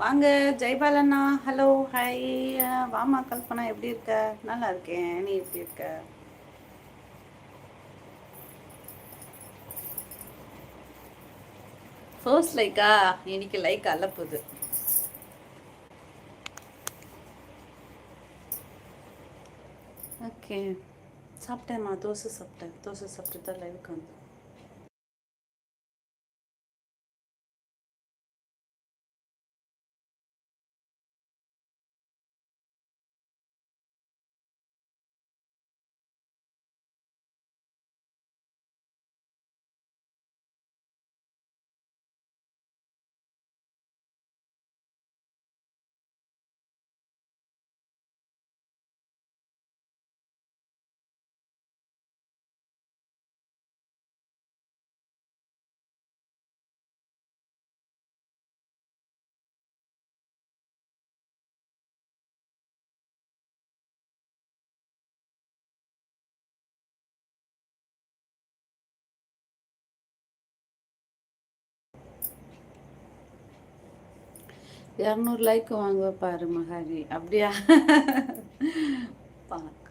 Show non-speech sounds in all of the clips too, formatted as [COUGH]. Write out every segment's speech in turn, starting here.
வாங்க ஜெய்பாலண்ணா. Hello hi வாமா கல்பனா எப்படி இருக்க? நல்லா இருக்கேன். நீ எப்படி இருக்க? ஃபர்ஸ்ட் லைக்கா இன்னைக்கு லைக் அல்லப்புது ஓகே சாப்பிட்டேம்மா. தோசை சாப்பிட்டேன். தோசை சாப்பிட்டு தான் லைவுக்கு வந்தேன் இரநூறு லைக் வாங்க பாரு மகாரி. அப்படியா? பார்க்கலாம்.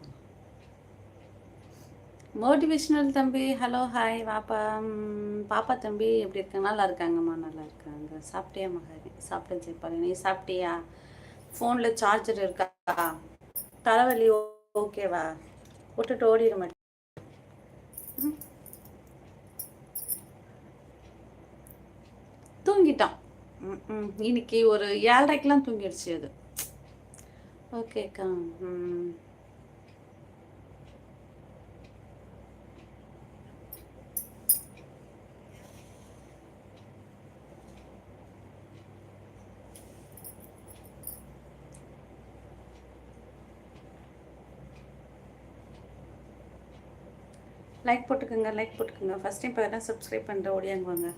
மோட்டிவேஷ்னல் தம்பி ஹலோ ஹாய் வாப்பா. பாப்பா தம்பி எப்படி இருக்காங்க நல்லா இருக்காங்கம்மா நல்லா இருக்காங்க. சாப்பிட்டியா மகாரி? சாப்பிட்டேன் பாரு நீ சாப்பிட்டியா? ஃபோனில் சார்ஜர் இருக்கா? தலைவலி ஓகேவா விட்டுட்டு ஓடிட மாட்டேன். தூங்கிட்டான். இன்னைக்கு ஒரு ஏழரைக்கெலாம் தூங்கிடுச்சு அது. ஓகேக்கா ம் லைக் போட்டுக்கோங்க லைக் போட்டுக்கோங்க. ஃபஸ்ட் டைம் இப்போ தான் சப்ஸ்கிரைப் பண்ணுற ஓடியாங்க வாங்க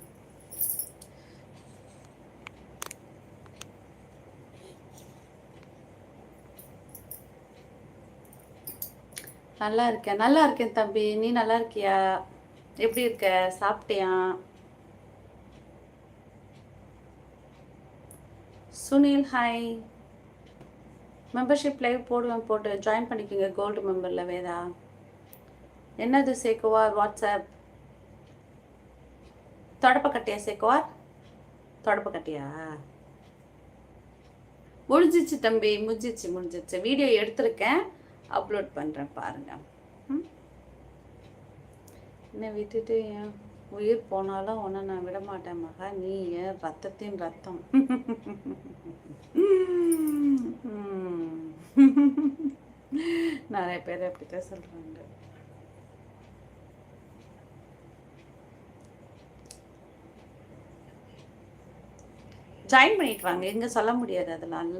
நல்லா இருக்கேன் நல்லா இருக்கேன் தம்பி. நீ நல்லா இருக்கியா? எப்படி இருக்க? சாப்பிட்டியா? சுனில் ஹாய் மெம்பர்ஷிப் லைவ் போடுவேன் போட்டு ஜாயின் பண்ணிக்கோங்க. கோல்டு மெம்பரில் வேதா. என்னது சேக்குவார் வாட்ஸ்அப் தொடப்ப கட்டியா சேக்குவார் தொடப்ப கட்டியா? முடிஞ்சிச்சு தம்பி. முடிஞ்சிச்சு முடிஞ்சிச்சு. வீடியோ எடுத்திருக்கேன். அப்லோட் பண்ணுறேன் பாருங்கள் ம்? என்னை விட்டுட்டு என் உயிர் போனாலும் உன்னை நான் விட மாட்டேன் மகா. நீ என் ரத்தத்தின் ரத்தம். நிறைய பேர் அப்படித்தான் சொல்கிறாங்க ஜாயின் பண்ணிட்டு வாங்க. எங்கே சொல்ல முடியாது. அதெல்லாம்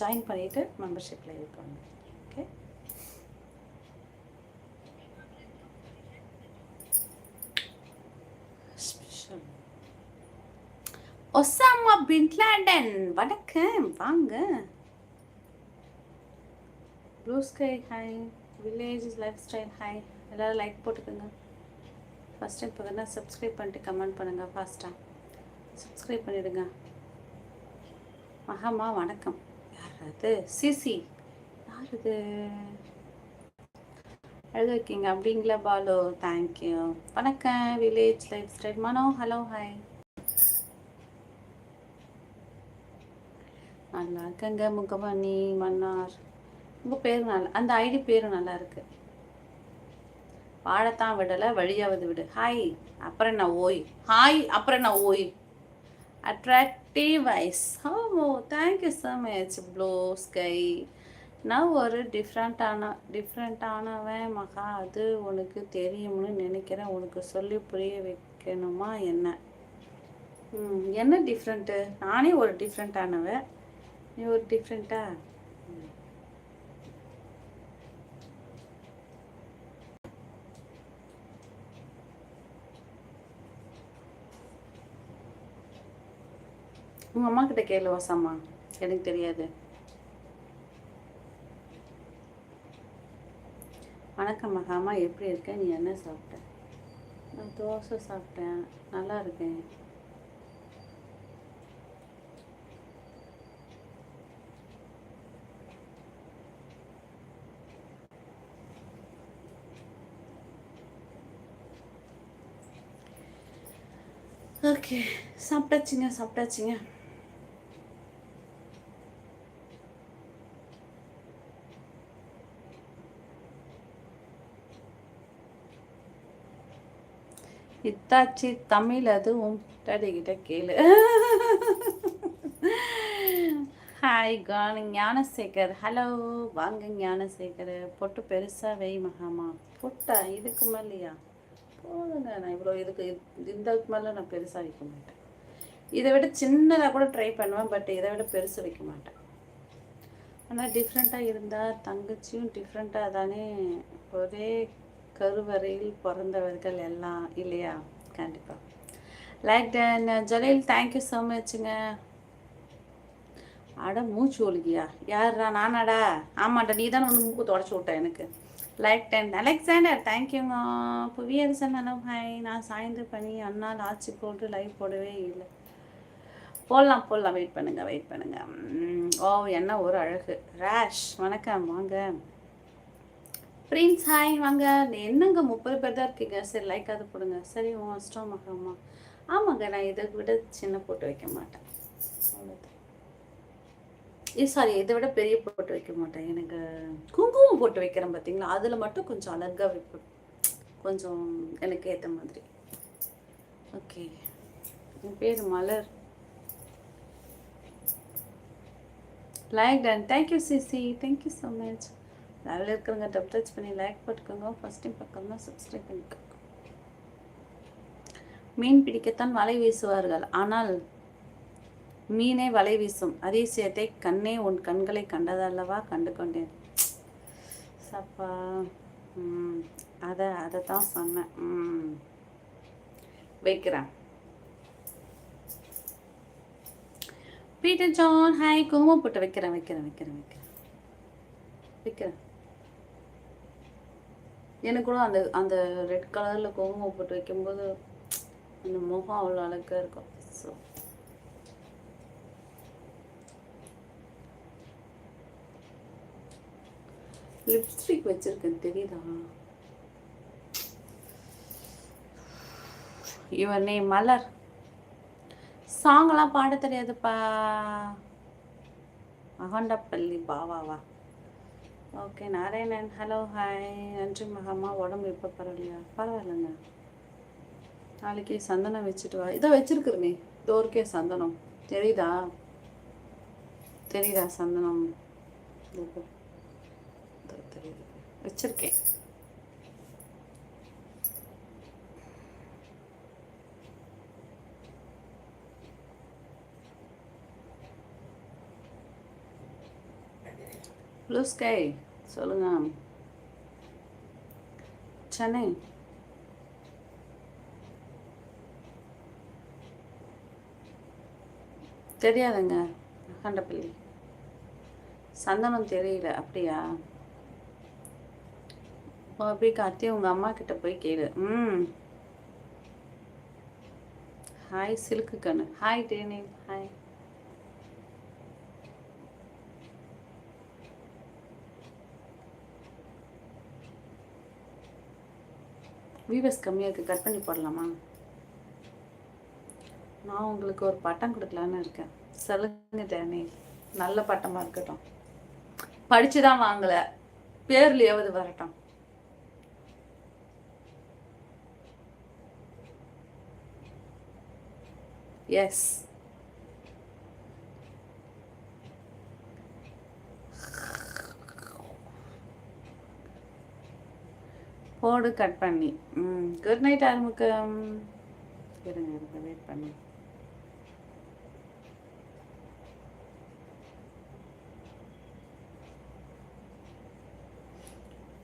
ஜாயின் பண்ணிவிட்டு மெம்பர்ஷிப்பில் இருப்பாங்க ஓகே ஒசாமா பின் வணக்கம். வாங்க. Blue sky hi village lifestyle hi எல்லோரும் லைக் போட்டுக்கோங்க. ஃபஸ்ட் டைம் இப்போ சப்ஸ்கிரைப் பண்ணிட்டு கமெண்ட் பண்ணுங்கள் ஃபாஸ்ட்டாக சப்ஸ்கிரைப் பண்ணிடுங்க. மகாமா வணக்கம். யார் அது சிசி. யார் இது எழுத வைக்கீங்க அப்படிங்களா பாலு? தேங்க்யூ வணக்கம். Village lifestyle Mano hello hi நல்லா இருக்கங்க முகமணி மன்னார். உங்கள் பேர் நல்லா அந்த ஐடி பேரும் நல்லா இருக்கு. வாழத்தான் விடலை வழியாவது விடு. ஹாய் அப்புறம் என்ன? ஓய். ஹாய் அப்புறம் என்ன? ஓய். Attractive eyes oh thank you so much blue sky நான் ஒரு டிஃப்ரெண்ட்டான டிஃப்ரெண்ட்டானவன் மகா. அது உனக்கு தெரியும்னு நினைக்கிறேன். உனக்கு சொல்லி புரிய வைக்கணுமா என்ன? ம், என்ன டிஃப்ரெண்ட்டு நானே ஒரு டிஃப்ரெண்ட்டானவன் நீ ஒரு டிஃப்ரெண்ட்டா உங்கள் அம்மா கிட்ட கேளு வாசம்மா எனக்கு தெரியாது. வணக்கம் மகாமா எப்படி இருக்க? நீ என்ன சாப்பிட்ட? நான் தோசை சாப்பிட்டேன். நல்லா இருக்கேன். ஓகே சாப்பிட்டாச்சுங்க சாப்பிட்டாச்சுங்க. இத்தாச்சி தமிழ் அதுவும் கிட்ட கேளு. ஹாய் கான் ஞானசேகர். ஹலோ வாங்க ஞானசேகர். பொட்டு பெருசாக வை மகாமா. பொட்டா இதுக்கு மேலேயா? போதுங்க. நான் இவ்வளோ இதுக்கு இதுக்கு மேலே நான் பெருசாக வைக்க மாட்டேன். இதை விட சின்னதாக கூட ட்ரை பண்ணுவேன் பட் இதை விட பெருசு வைக்க மாட்டேன். ஆனால் டிஃப்ரெண்ட்டாக இருந்தால் தங்கச்சியும் டிஃப்ரெண்ட்டாக தானே ஒரே கருவறையில் பிறந்தவர்கள் எல்லாம் இல்லையா? கண்டிப்பாக like ten Jaleel thank you so மச்சுங்க அட மூச்சு ஒழுகியா? யாரா நானாடா? ஆமாண்டா நீ தானே வந்து மூக்கு தொடச்சி விட்ட எனக்கு. லைக் டைம் அலெக்சாண்டர் தேங்க்யூங்க புவியரசன் ஹலோ ஹாய் நான் சாய்ந்து பண்ணி அண்ணா ஆட்சி போட்டு லைவ் போடவே இல்லை. போடலாம் போடலாம். வெயிட் பண்ணுங்க வெயிட் பண்ணுங்க. ஓ என்ன ஒரு அழகு. ரேஷ் வணக்கம் வாங்க. பிரின்ஸ் ஹாய் வாங்க. என்னங்க முப்பது பேர் தான் இருக்கீங்க? சரி லைக் அது போடுங்க. சரி உன் இஷ்டம் ஆமாங்க நான் இதை விட சின்ன போட்டு வைக்க மாட்டேன். சாரி இதை விட பெரிய போட்டு வைக்க மாட்டேன். எனக்கு குங்குமம் போட்டு வைக்கிறேன் பார்த்தீங்களா அதில் மட்டும் கொஞ்சம் அழகாக வைப்பேன். கொஞ்சம் எனக்கு ஏற்ற மாதிரி. ஓகே. என் பேர் Malar. Like done thank you CC thank you so much லெவலில் இருக்கிறவங்க டப் டச் பண்ணி லைக் போட்டுக்கோங்க. ஃபஸ்ட் டைம் பக்கம் தான் சப்ஸ்கிரைப் பண்ணிக்கோங்க. மீன் பிடிக்கத்தான் வலை வீசுவார்கள். ஆனால் மீனே வலை வீசும். அதிசயத்தை கண்ணே உன் கண்களை கண்டதல்லவா கண்டு கொண்டேன் சப்பா. அதை அதை தான் சொன்னேன். வைக்கிறேன். Peter John hi. குங்குமம் போட்டு வைக்கிறேன் வைக்கிறேன் வைக்கிறேன் வைக்கிறேன். வைக்கிறேன். எனக்கு கூட அந்த அந்த ரெட் கலரில் குங்குமம் போட்டு வைக்கும்போது அந்த முகம் அவ்வளோ அழகாக இருக்கும். ஸோ லிப்ஸ்டிக் வச்சிருக்கேன் தெரியுதா? Your name Malar. சாங்கெல்லாம் பாட தெரியாதுப்பா. அகண்டப்பள்ளி பாவாவா? ஓகே நாராயணன் ஹலோ ஹாய் நன்றி மகாமா உடம்பு எப்போ பரவாயில்லையா பரவாயில்லைங்க. நாளைக்கு சந்தனம் வச்சுட்டு வா. இதை வச்சுருக்குறமே தோற்கே சந்தனம். தெரியுதா? தெரியுதா சந்தனம்? தெரியுது வச்சுருக்கேன். ப்ளூ ஸ்கை சொல்லுங்க. சென்னை. தெரியாதுங்க அகண்டப்பள்ளி சந்தனம் தெரியல அப்படியா? போய் கார்த்தி உங்க அம்மா கிட்ட போய் கேளு. ம். ஹாய் சில்க்கு கண்ணு. ஹாய் டேனி ஹாய் வியூவர்ஸ் கம்மியாக இருக்குது கட் பண்ணி போடலாமா? நான் உங்களுக்கு ஒரு பட்டம் கொடுக்கலான்னு இருக்கேன். சொல்லுங்க டேனி நல்ல பட்டமாக இருக்கட்டும். படித்து தான் வாங்கலை பேர்லையாவது வரட்டும். எஸ் போடு கட் பண்ணி. ம் குட் நைட் ஆரம்பிக்கம் இருங்க இருங்க வெயிட் பண்ணி.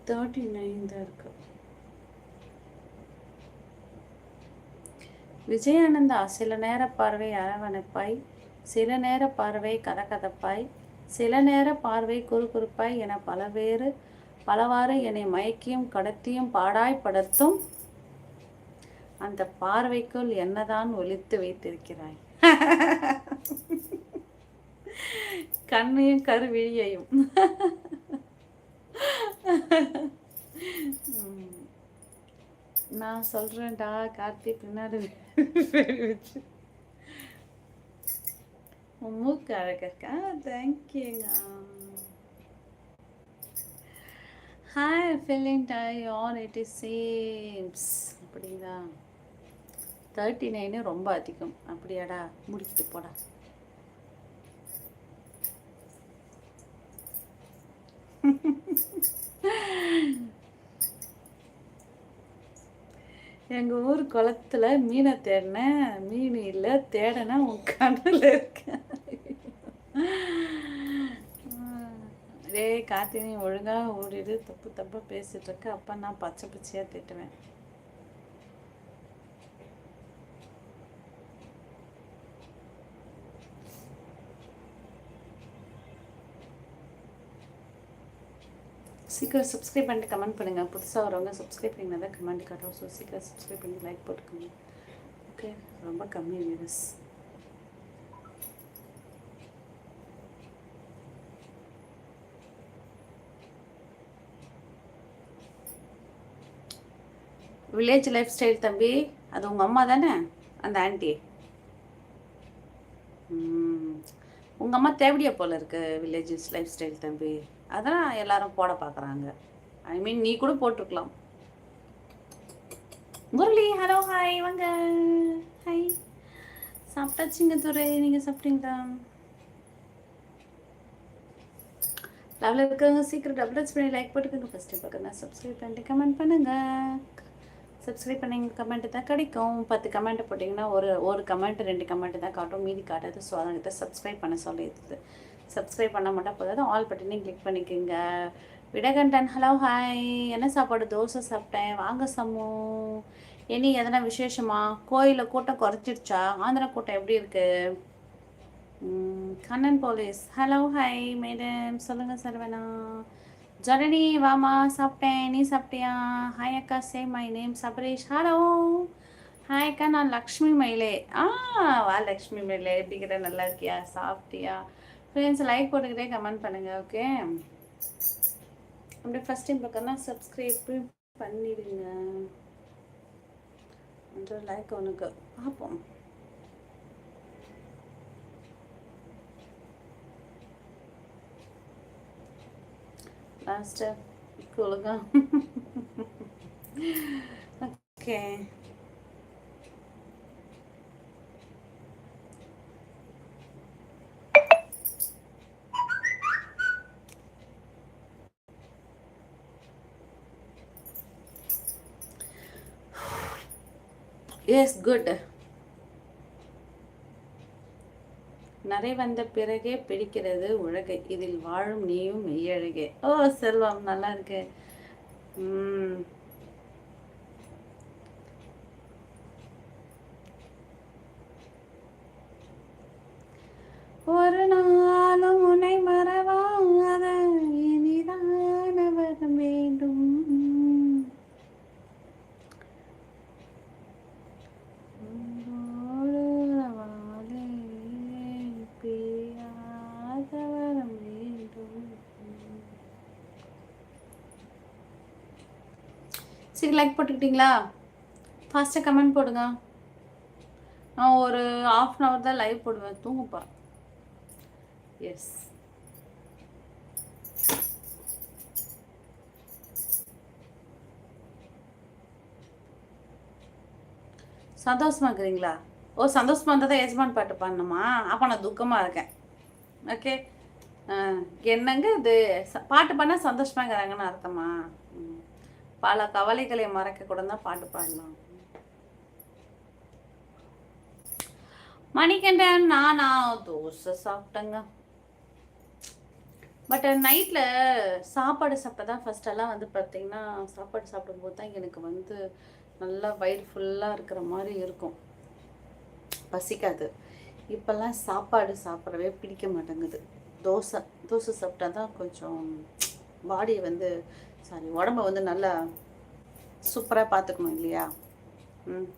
தேர்ட்டி நைன் தான் இருக்கு. விஜயானந்தா சில நேர பார்வை அரவணைப்பாய் சில நேர பார்வை கதகதப்பாய் சில நேர பார்வை குறுகுறுப்பாய் என பலவேறு பலவாறு என்னை மயக்கியும் கடத்தியும் பாடாய் படுத்தும் அந்த பார்வைக்குள் என்னதான் ஒழித்து வைத்திருக்கிறாய். கண்ணையும் கருவிழியையும். நான் சொல்கிறேன்டா கார்த்தி பின்னாடி வச்சு. மூக்கு அழகிருக்கா தேங்க்யூங்க hi feeling die are it is sames அப்படிங்களா? தேர்ட்டி நைனு ரொம்ப அதிகம். அப்படியாடா? முடிச்சுட்டு போடா. [LAUGHS] எங்கள் ஊர் குளத்துல மீனை தேடினேன் மீன் இல்லை தேடினா உன் கண்ணில் இருக்க. டேய் கார்த்தினி ஒழுங்காக ஓடிடு. தப்பு தப்பாக பேசிகிட்ருக்க அப்போ நான் பச்சை பச்சையாக திட்டுவேன். சீக்கிரம் சப்ஸ்கிரைப் பண்ணிட்டு கமெண்ட் பண்ணுங்கள் புதுசாக வரவங்க சப்ஸ்கிரைப் பண்ணிங்கன்னா தான் கமெண்ட் காட்டும். ஸோ சீக்கிரம் சப்ஸ்கிரைப் பண்ணி லைக் போட்டுக்கோங்க. ஓகே ரொம்ப கம்மி வியூஸ் வில்லேஜ் லைஃப் ஸ்டைல் தம்பி அது உங்கள் அம்மா தானே? அந்த ஆண்டி உங்கள் அம்மா தேவடியா போல் இருக்கு வில்லேஜஸ் லைஃப் ஸ்டைல் தம்பி. அதான் எல்லாரும் போட பார்க்குறாங்க ஐ மீன் நீ கூட போட்டிருக்கலாம் முரளி ஹலோ ஹாய் வாங்க. ஹாய் சாப்பிட்டாச்சுங்க துறை நீங்கள் சாப்பிட்டீங்களா? லவ்ல இருக்கிறவங்க சீக்கிரம் டபுள் டச் பண்ணி லைக் போட்டுக்கோங்க. ஃபஸ்ட்டு பார்க்கணும் சப்ஸ்கிரைப் பண்ணிட்டு கமெண்ட் பண்ணுங்கள் சப்ஸ்கிரைப் பண்ணி கமெண்ட் தான் கிடைக்கும். பத்து கமெண்ட் போட்டிங்கன்னா ஒரு ஒரு கமெண்ட் ரெண்டு கமெண்ட் தான் காட்டும். மீதி காட்டாது ஸோ அதை சப்ஸ்கிரைப் பண்ண சொல்லிடுது. சப்ஸ்கிரைப் பண்ண மட்டும் போதாது ஆல் பட்டனையும் கிளிக் பண்ணிக்கோங்க. விடகண்டன் ஹலோ ஹாய் என்ன சாப்பாடு? தோசை சாப்பிட்டேன். வாங்க சம்மு இனி எதனா விசேஷமா? கோயிலில் கூட்டம் குறைச்சிருச்சா ஆந்திரா கூட்டம் எப்படி இருக்கு? Kannan police. Hello hi madam சொல்லுங்க சரவணா. ஜனனி வாமா சாப்பிட்டேன். நீ சாப்பிட்டியா? ஹாய் அக்கா. Say my name Sabaresh. Hello hi அக்கா. நான் லக்ஷ்மி மயிலே. ஆ வா லக்ஷ்மி மயிலே. எப்படிங்கிற நல்லா இருக்கியா? சாப்பிட்டியா? ஃப்ரெண்ட்ஸ் லைக் போட்டுக்கிட்டே கமெண்ட் பண்ணுங்க ஓகே அப்படியே ஃபஸ்ட் டைம் பார்க்கறனா சப்ஸ்கிரைப் பண்ணிடுங்க. கொஞ்சம் லைக் உனக்கு. பார்ப்போம். லாஸ்ட்டு கூலுங்க ஓகே எஸ் குட் நரை வந்த பிறகே பிடிக்கிறது உலகை. இதில் வாழும் நீயும் மெய்யழகே. ஓ செல்வம் நல்லா இருக்கு. சரி லைக் போட்டுக்கிட்டீங்களா? ஃபாஸ்ட்டாக கமெண்ட் போடுங்க. நான் ஒரு ஆஃப் அன் ஹவர் தான் லைவ் போடுவேன். தூங்குப்பா. எஸ் சந்தோஷமா இருக்கிறீங்களா ஓ சந்தோஷமா இருந்தால் தான் எஜமான் பாட்டு பாடணுமா? அப்போ நான் துக்கமாக இருக்கேன். ஓகே என்னங்க இது? பாட்டு பாடினா சந்தோஷமாங்கிறாங்கன்னு அர்த்தமா? பல கவலைகளை மறக்க கூட தான் பாட்டு பாடலாம் மணிகண்டன் நானா தோசை சாப்பிட்டேங்க. பட் நைட்டில் சாப்பாடு சாப்பிட்டா தான் ஃபஸ்ட்டெல்லாம் வந்து பார்த்தீங்கன்னா சாப்பாடு சாப்பிடும்போது தான் எனக்கு வந்து நல்லா வயிறு ஃபுல்லாக இருக்கிற மாதிரி இருக்கும். பசிக்காது. இப்போல்லாம் சாப்பாடு சாப்பிடவே பிடிக்க மாட்டேங்குது. தோசை தோசை சாப்பிட்டா தான் கொஞ்சம் பாடியை வந்து சாரி உடம்ப வந்து நல்லா சூப்பராக பார்த்துக்கணும் இல்லையா? ம்.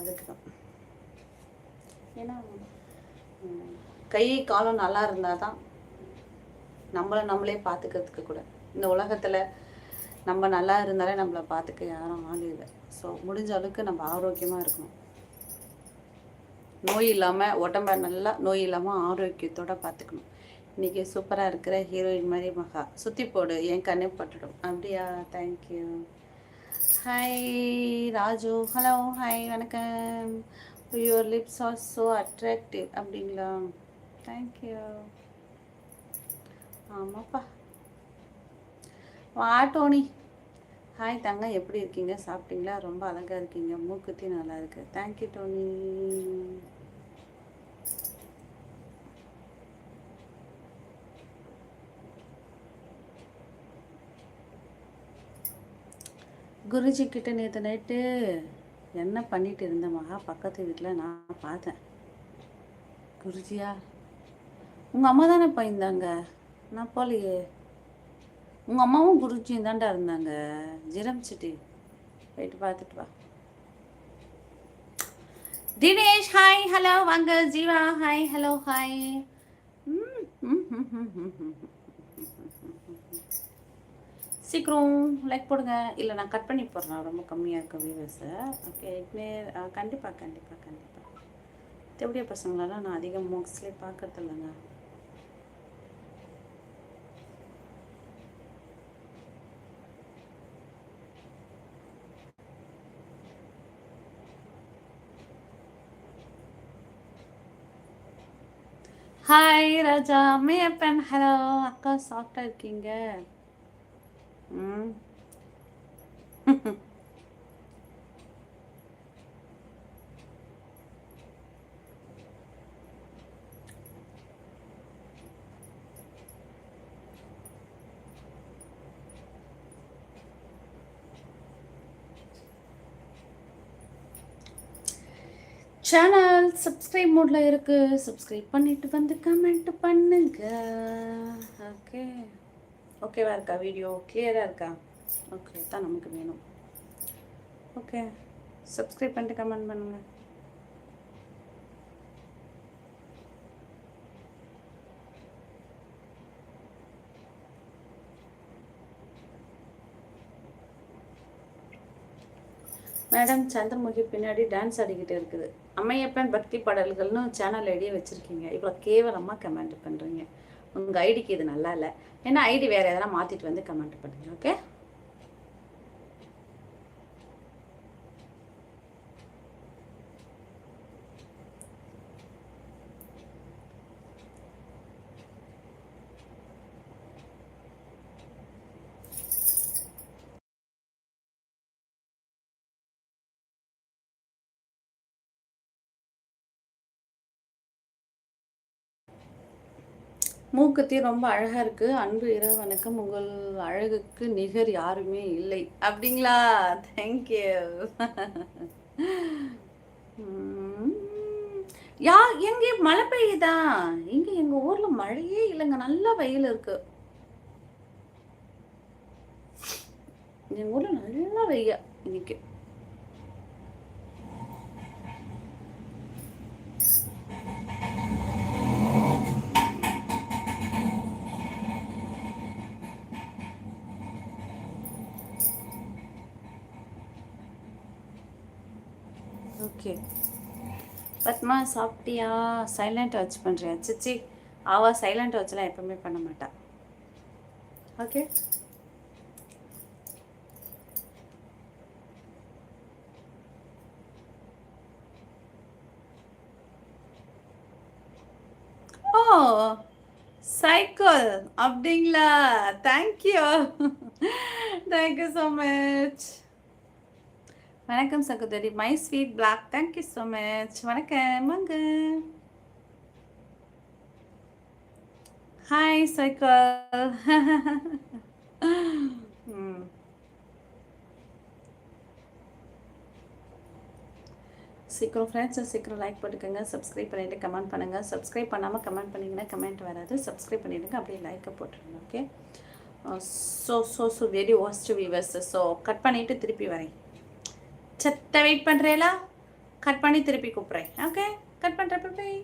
அதுக்கு தான் ஏன்னா கை காலம் நல்லா இருந்தால் தான் நம்மளை நம்மளே பார்த்துக்கிறதுக்கு கூட. இந்த உலகத்தில் நம்ம நல்லா இருந்தாலே நம்மளை பார்த்துக்க யாரும் ஆள் இல்லை. ஸோ முடிஞ்ச அளவுக்கு நம்ம ஆரோக்கியமாக இருக்கணும். நோய் இல்லாமல் உடம்ப நல்லா நோய் இல்லாமல் ஆரோக்கியத்தோடு பார்த்துக்கணும் இன்றைக்கி சூப்பராக இருக்கிற ஹீரோயின் மாதிரி மகா. சுற்றி போடு என் கண்ணே பட்டுடும். அப்படியா? Thank you hi Raju. Hello hi வணக்கம். Your lips are so attractive அப்படிங்களா? தேங்க்யூ ஆமாப்பா. வா டோனி ஹாய் தங்க எப்படி இருக்கீங்க? சாப்பிட்டீங்களா? ரொம்ப அழகாக இருக்கீங்க. மூக்குத்தி நல்லா இருக்கு. தேங்க்யூ டோனி குருஜி கிட்ட நேற்று நைட்டு என்ன பண்ணிட்டு இருந்த மகா? பக்கத்து வீட்டில் நான் பார்த்தேன். குருஜியா உங்கள் அம்மா தானே போயிருந்தாங்க நான் போலையே. உங்கள் அம்மாவும் குருஜியும் தாண்டா இருந்தாங்க. ஜிரம் சிட்டி. போயிட்டு பார்த்துட்டு வா. தினேஷ் ஹாய் ஹலோ வாங்க. Jeeva hi hello hi. சீக்கிரம் லைக் போடுங்க. இல்லை நான் கட் பண்ணி போடுறேன். ரொம்ப கம்மியாக இருக்க வியூவர்ஸை ஓகே கண்டிப்பாக கண்டிப்பாக கண்டிப்பாக எப்படியா பசங்களெல்லாம் நான் அதிகம் மோக்ஸ்லேயே பார்க்கறது இல்லைங்க ஹாய் ராஜா. அம்மையப்பன். ஹலோ அக்கா சாஃப்டாக இருக்கீங்க. சேனல் சப்ஸ்கிரைப் மோடில் இருக்குது சப்ஸ்கிரைப் பண்ணிவிட்டு வந்து கமெண்ட் பண்ணுங்க. ஓகே ஓகேவா இருக்கா வீடியோ கிளியராக இருக்கா ஓகே தான் நமக்கு வேணும். ஓகே சப்ஸ்கிரைப் பண்ணிட்டு கமெண்ட் பண்ணுங்கள் மேடம் சந்திரமுகி பின்னாடி டான்ஸ் ஆடிக்கிட்டு இருக்குது. அம்மையப்பன் பக்தி பாடல்கள்னு சேனல் ஐடியே வச்சுருக்கீங்க. இவ்வளோ கேவலமாக கமெண்ட் பண்ணுறீங்க உங்கள் ஐடிக்கு இது நல்லா இல்லை. ஏன்னா ஐடி வேறு எதனா மாற்றிட்டு வந்து கமெண்ட் பண்ணுங்க ஓகே மூக்குத்தி ரொம்ப அழகாக இருக்குது அன்பு இறைவனுக்கும் உங்கள் அழகுக்கு நிகர் யாருமே இல்லை. அப்படிங்களா? தேங்க்யூ யா எங்கே? மழை பெய்யுதா? இங்கே எங்கள் ஊரில் மழையே இல்லைங்க. நல்லா வெயில் இருக்கு. எங்கள் ஊரில் நல்லா வெய்யா இன்னைக்கு ஓகே. பத்மா சாப்பிட்டியா? சைலண்ட் வாட்ச் பண்ணுறியா சிச்சி ஆவா சைலண்ட் வாட்ச்லாம் எப்பவுமே பண்ண மாட்டா. ஓகே. ஓ சைக்கிள் அப்படிங்களா? Thank you thank you so much வணக்கம் சகோதரி. My sweet black thank you so much வணக்கம். வாங்க. ஹாய் சைக்கிள் சீக்கிரம் ஃப்ரெண்ட்ஸ் சீக்கிரம் லைக் போட்டுக்கோங்க. சப்ஸ்கிரைப் பண்ணிவிட்டு கமெண்ட் பண்ணுங்கள் சப்ஸ்கிரைப் பண்ணாமல் கமெண்ட் பண்ணிங்கன்னா கமெண்ட் வராது. சப்ஸ்கிரைப் பண்ணிவிடுங்க அப்படியே லைக்கை போட்டுருங்க okay so so so very vast viewers so cut பண்ணிவிட்டு திருப்பி வரேன். செத்த வெயிட் பண்ணுறேலா கட் பண்ணி திருப்பி கூப்பிட்றேன். ஓகே கட் பண்ணுறப்ப போய்